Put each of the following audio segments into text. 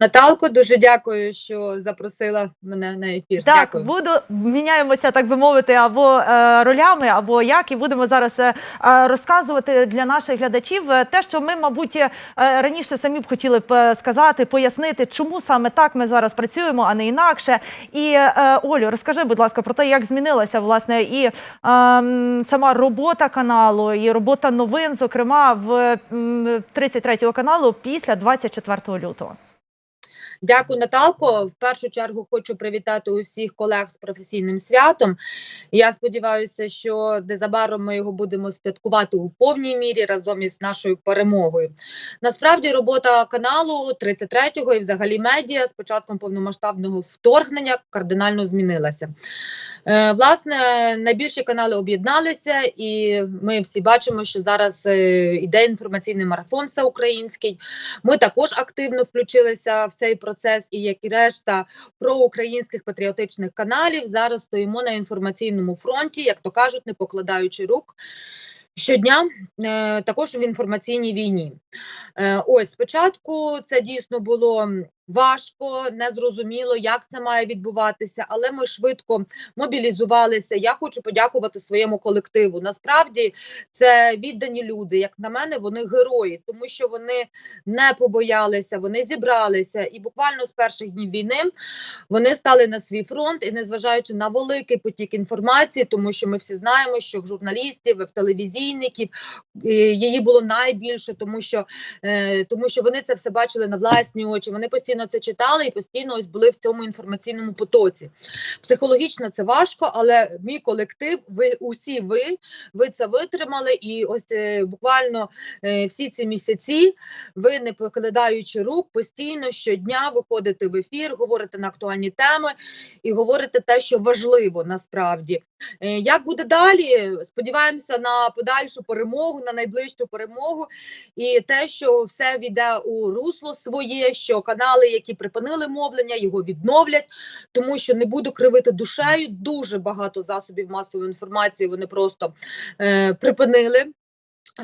Наталко, дуже дякую, що запросила мене на ефір. Так, Дякую. буду міняємося, так би мовити, або е, ролями, або як, і будемо зараз е, е, розказувати для наших глядачів е, те, що ми, мабуть, е, раніше самі б хотіли б е, сказати, пояснити, чому саме так ми зараз працюємо, а не інакше. І е, Олю, розкажи, будь ласка, про те, як змінилася власне і е, сама робота каналу, і робота новин, зокрема в м, 33 каналу після 24 лютого. Дякую, Наталко. В першу чергу хочу привітати усіх колег з професійним святом. Я сподіваюся, що незабаром ми його будемо святкувати у повній мірі разом із нашою перемогою. Насправді, робота каналу 33-го і взагалі медіа з початком повномасштабного вторгнення кардинально змінилася. Е, Власне, найбільші канали об'єдналися, і ми всі бачимо, що зараз е, іде інформаційний марафон всеукраїнський. Ми також активно включилися в цей процес, і як і решта проукраїнських патріотичних каналів, зараз стоїмо на інформаційному фронті, як то кажуть, не покладаючи рук. Щодня е, також в інформаційній війні. Ось спочатку це дійсно було важко, незрозуміло, як це має відбуватися, але ми швидко мобілізувалися. Я хочу подякувати своєму колективу. Насправді це віддані люди. Як на мене, вони герої, тому що вони не побоялися, вони зібралися, і буквально з перших днів війни вони стали на свій фронт і незважаючи на великий потік інформації, тому що ми всі знаємо, що в журналістів, в телевізійників її було найбільше, тому що е, тому що вони це все бачили на власні очі. Вони постійно це читали і постійно ось були в цьому інформаційному потоці. Психологічно це важко, але мій колектив, ви усі ви, ви це витримали, і ось е, буквально е, всі ці місяці ви не покладаючи рук, постійно щодня виходите в ефір, говорите на актуальні теми і говорите те, що важливо насправді. Е, Як буде далі? Сподіваємося на подальшу перемогу, на найближчу перемогу, і те, що все війде у русло своє, що канали, які припинили мовлення, його відновлять, тому що не буду кривити душею. Дуже багато засобів масової інформації вони просто е, припинили.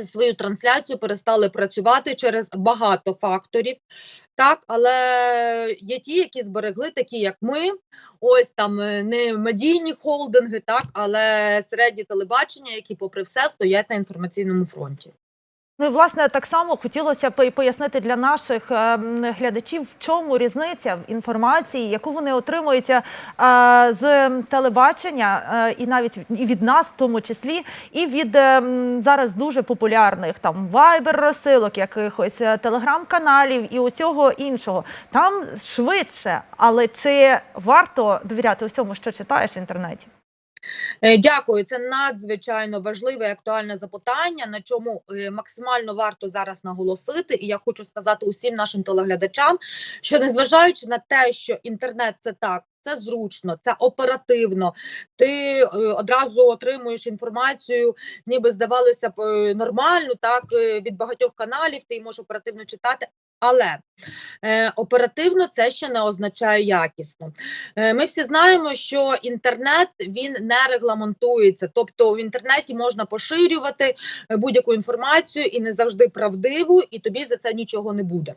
Свою трансляцію перестали працювати через багато факторів. Так, але є ті, які зберегли, такі як ми. Ось там е, не медійні холдинги, так, але середні телебачення, які, попри все, стоять на інформаційному фронті. Ну і власне так само хотілося б пояснити для наших е, глядачів, в чому різниця в інформації, яку вони отримують е, з телебачення, е, і навіть і від нас, в тому числі, і від е, зараз дуже популярних там вайбер розсилок, якихось е, телеграм-каналів і усього іншого. Там швидше, але чи варто довіряти усьому, що читаєш в інтернеті? Е, Дякую, це надзвичайно важливе і актуальне запитання, на чому е, максимально варто зараз наголосити. І я хочу сказати усім нашим телеглядачам, що незважаючи на те, що інтернет це так. Це зручно, це оперативно. Ти е, одразу отримуєш інформацію, ніби здавалося б нормально, так від багатьох каналів ти можеш оперативно читати. Але оперативно це ще не означає якісно. Е, Ми всі знаємо, що інтернет він не регламентується, тобто в інтернеті можна поширювати е, будь-яку інформацію і не завжди правдиву, і тобі за це нічого не буде.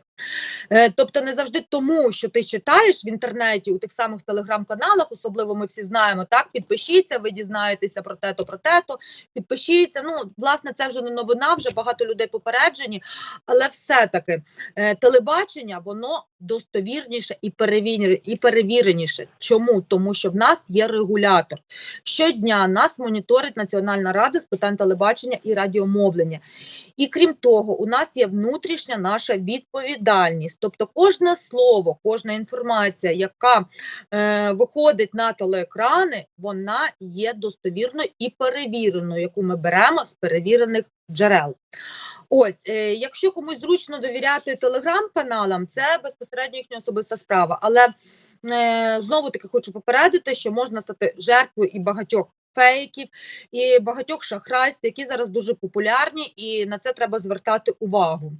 Е, Тобто, не завжди тому, що ти читаєш в інтернеті у тих самих телеграм-каналах, особливо ми всі знаємо, так підпишіться, ви дізнаєтеся про те-то, про те-то, підпишіться. Ну, власне, це вже не новина, вже багато людей попереджені, але все-таки е, телебачення воно достовірніше і і перевіреніше. Чому? Тому що в нас є регулятор. Щодня нас моніторить Національна рада з питань телебачення і радіомовлення. І крім того, у нас є внутрішня наша відповідальність. Тобто, кожне слово, кожна інформація, яка е, виходить на телеекрани, вона є достовірною і перевіреною, яку ми беремо з перевірених джерел. Ось, е, якщо комусь зручно довіряти телеграм-каналам, це безпосередньо їхня особиста справа. Але е, знову таки хочу попередити, що можна стати жертвою і багатьох фейків, і багатьох шахрайств, які зараз дуже популярні, і на це треба звертати увагу.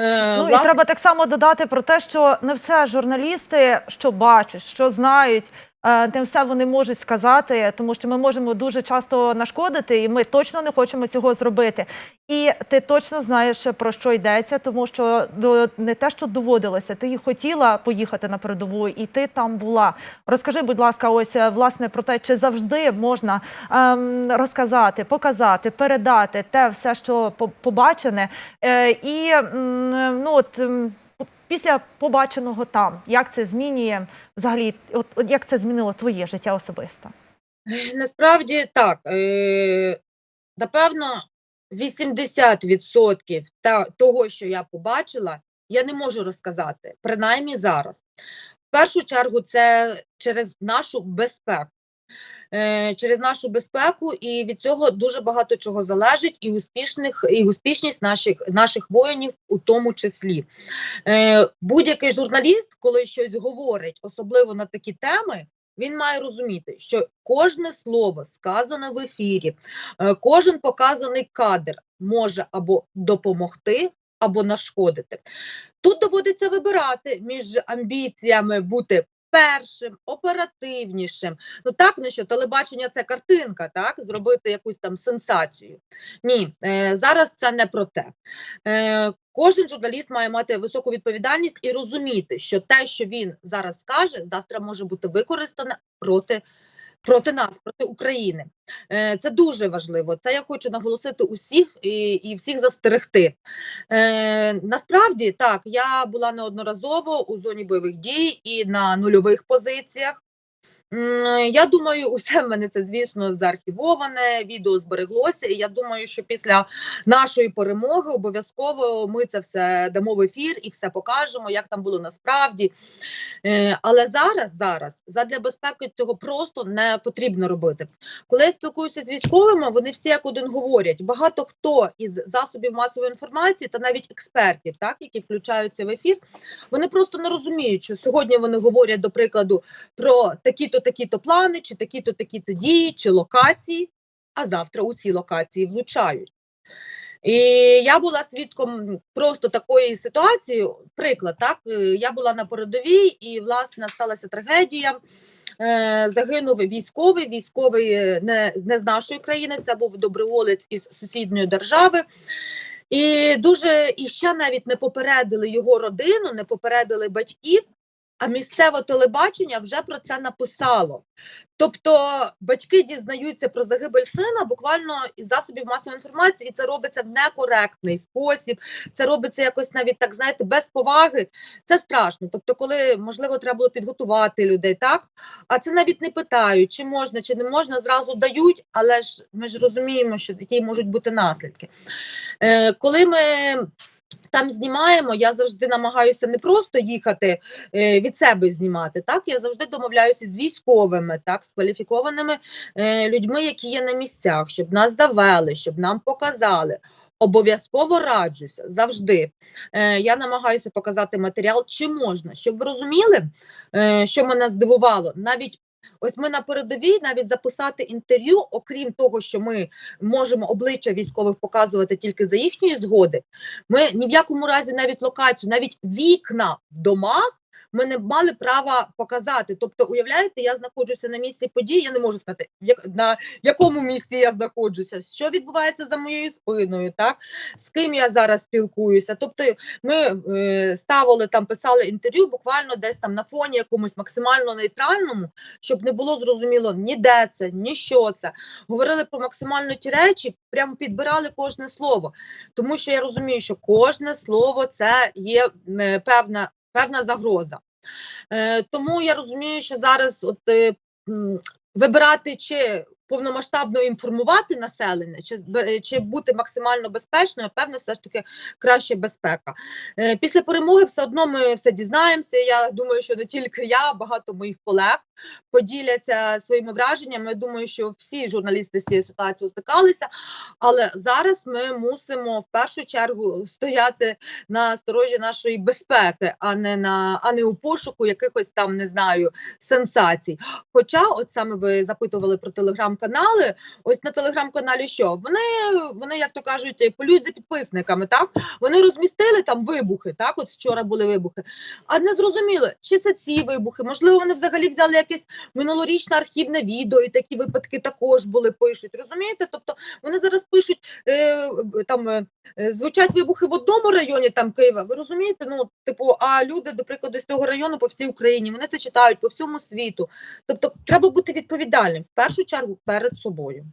Е, Ну і треба так само додати про те, що не все журналісти, що бачать, що знають, е, не все вони можуть сказати, тому що ми можемо дуже часто нашкодити, і ми точно не хочемо цього зробити. І ти точно знаєш про що йдеться, тому що не те, що доводилося, ти хотіла поїхати на передову, і ти там була. Розкажи, будь ласка, ось е, власне про те, чи завжди можна ем, розказати, показати, передати те все, що побачене, е, і м, ну от. Після побаченого там, як це змінює взагалі, от, от як це змінило твоє життя особисто? Насправді так. Е, напевно, 80% та, того, що я побачила, я не можу розказати, принаймні зараз. В першу чергу, це через нашу безпеку. Е, через нашу безпеку, і від цього дуже багато чого залежить, і успішних, і успішність наших, наших воїнів у тому числі. Е, будь-який журналіст, коли щось говорить, особливо на такі теми, він має розуміти, що кожне слово сказане в ефірі, е, кожен показаний кадр може або допомогти, або нашкодити. Тут доводиться вибирати між амбіціями бути першим, оперативнішим. Ну так не що телебачення це картинка, так зробити якусь там сенсацію. Ні, е, зараз це не про те. Е, Кожен журналіст має мати високу відповідальність і розуміти, що те, що він зараз скаже, завтра може бути використане проти. Проти нас, проти України, Е, це дуже важливо. Це я хочу наголосити усіх і, і всіх застерегти. Е, насправді так, я була неодноразово у зоні бойових дій і на нульових позиціях. Я думаю, усе в мене це, звісно, заархівоване, відео збереглося. І я думаю, що після нашої перемоги обов'язково ми це все дамо в ефір і все покажемо, як там було насправді. Е, Але зараз, зараз, задля безпеки цього просто не потрібно робити. Коли я спілкуюся з військовими, вони всі як один говорять. Багато хто із засобів масової інформації та навіть експертів, так які включаються в ефір, вони просто не розуміють, що сьогодні вони говорять, до прикладу, про такі-то, такі-то плани, чи такі-то, такі-то дії, чи локації, а завтра у ці локації влучають. І я була свідком просто такої ситуації. Приклад, так е, я була на передовій, і власне сталася трагедія. Е, Загинув військовий, військовий е, не, не з нашої країни, це був доброволець із сусідньої держави. І дуже і ще навіть не попередили його родину, не попередили батьків. А місцеве телебачення вже про це написало. Тобто батьки дізнаються про загибель сина буквально із засобів масової інформації, і це робиться в некоректний спосіб. Це робиться якось навіть так, знаєте, без поваги. Це страшно. Тобто, коли можливо треба було підготувати людей, так а це навіть не питають, чи можна, чи не можна, зразу дають, але ж ми ж розуміємо, що які можуть бути наслідки. Е, коли ми там знімаємо, я завжди намагаюся не просто їхати е, від себе знімати. Так я завжди домовляюся з військовими, так з кваліфікованими е, людьми, які є на місцях, щоб нас завели, щоб нам показали. Обов'язково раджуся завжди. Е, я намагаюся показати матеріал, чи можна, щоб ви розуміли, що мене здивувало. Навіть ось ми на передовій навіть записати інтерв'ю, окрім того, що ми можемо обличчя військових показувати тільки за їхньої згоди. Ми ні в якому разі навіть локацію, навіть вікна в домах. Ми не мали права показати. Тобто, уявляєте, я знаходжуся на місці події, я не можу сказати, як, на якому місці я знаходжуся, що відбувається за моєю спиною, так з ким я зараз спілкуюся. Тобто, ми е, ставили там, писали інтерв'ю, буквально десь там на фоні якомусь максимально нейтральному, щоб не було зрозуміло ні де це, ні що це. Говорили про максимально ті речі, прямо підбирали кожне слово, тому що я розумію, що кожне слово це є е, певна, певна загроза. Е, тому я розумію, що зараз от е, вибирати чи повномасштабно інформувати населення, чи, чи бути максимально безпечною, певно, все ж таки краще безпека. Е, після перемоги все одно ми все дізнаємося. Я думаю, що не тільки я, а багато моїх колег поділяться своїми враженнями. Я думаю, що всі журналісти з цією ситуацією стикалися, але зараз ми мусимо в першу чергу стояти на сторожі нашої безпеки, а не на а не у пошуку якихось там не знаю сенсацій. Хоча, от саме ви запитували про телеграм телеграм-канали. Ось на телеграм-каналі що? Вони, вони, як то кажуть, полюють за підписниками, так? Вони розмістили там вибухи, так? От вчора були вибухи. А не зрозуміло, чи це ці вибухи, можливо, вони взагалі взяли якесь минулорічне архівне відео, і такі випадки також були, пишуть. Розумієте? Тобто вони зараз пишуть е, там е, звучать вибухи в одному районі там Києва. Ви розумієте? Ну, типу, а люди, до прикладу, з цього району по всій Україні, вони це читають по всьому світу. Тобто, треба бути відповідальним в першу чергу перед собою.